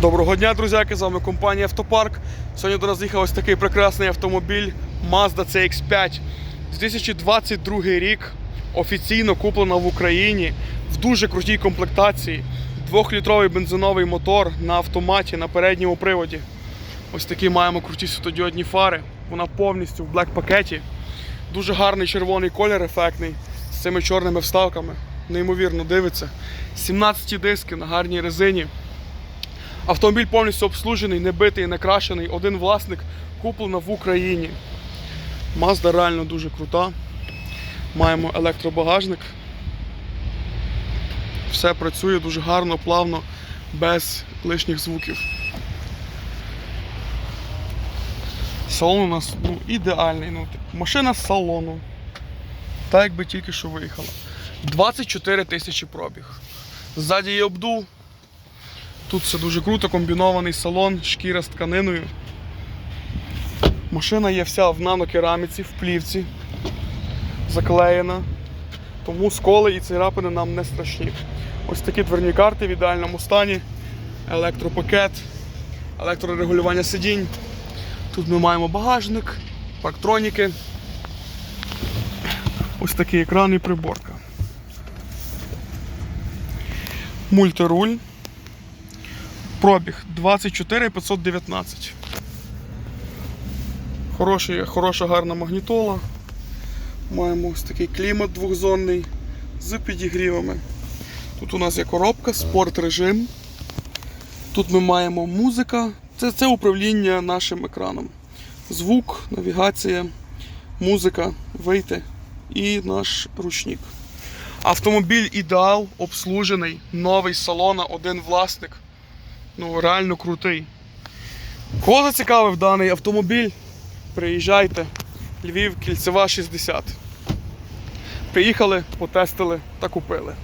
Доброго дня, друзяки! З вами компанія Автопарк. Сьогодні до нас їхав ось такий прекрасний автомобіль Mazda CX5. 2022 рік офіційно куплена в Україні в дуже крутій комплектації. Двохлітровий бензиновий мотор на автоматі на передньому приводі. Ось такі маємо круті світодіодні фари. Вона повністю в блек пакеті. Дуже гарний червоний колір ефектний з цими чорними вставками. Неймовірно дивиться. 17 диски на гарній резині. Автомобіль повністю обслужений, не битий. Один власник куплено в Україні. Mazda реально дуже крута. Маємо електробагажник. Все працює дуже гарно, плавно, без лишніх звуків. Салон у нас ну, ідеальний. Ну, машина з салону. Так якби тільки що виїхала. 24 тисячі пробіг. Ззаді є обдув. Тут все дуже круто, комбінований салон, шкіра з тканиною. Машина є вся в нанокераміці, в плівці, заклеєна. Тому сколи і царапини нам не страшні. Ось такі дверні карти в ідеальному стані, електропакет, електрорегулювання сидінь. Тут ми маємо багажник, парктроніки. Ось такий екран і приборка. Мультируль. Пробіг 24 519. Хороший, хороша гарна магнітола. Маємо ось такий клімат двохзонний з підігрівами. Тут у нас є коробка, спорт режим. Тут ми маємо музика. Це, це управління нашим екраном. Звук, навігація, музика, вийти і наш ручник. Автомобіль ідеал, обслужений, новий салона, один власник. Ну, реально крутий. Кого зацікавив даний автомобіль? Приїжджайте. Львів, кільцева 60. Приїхали, потестили та купили.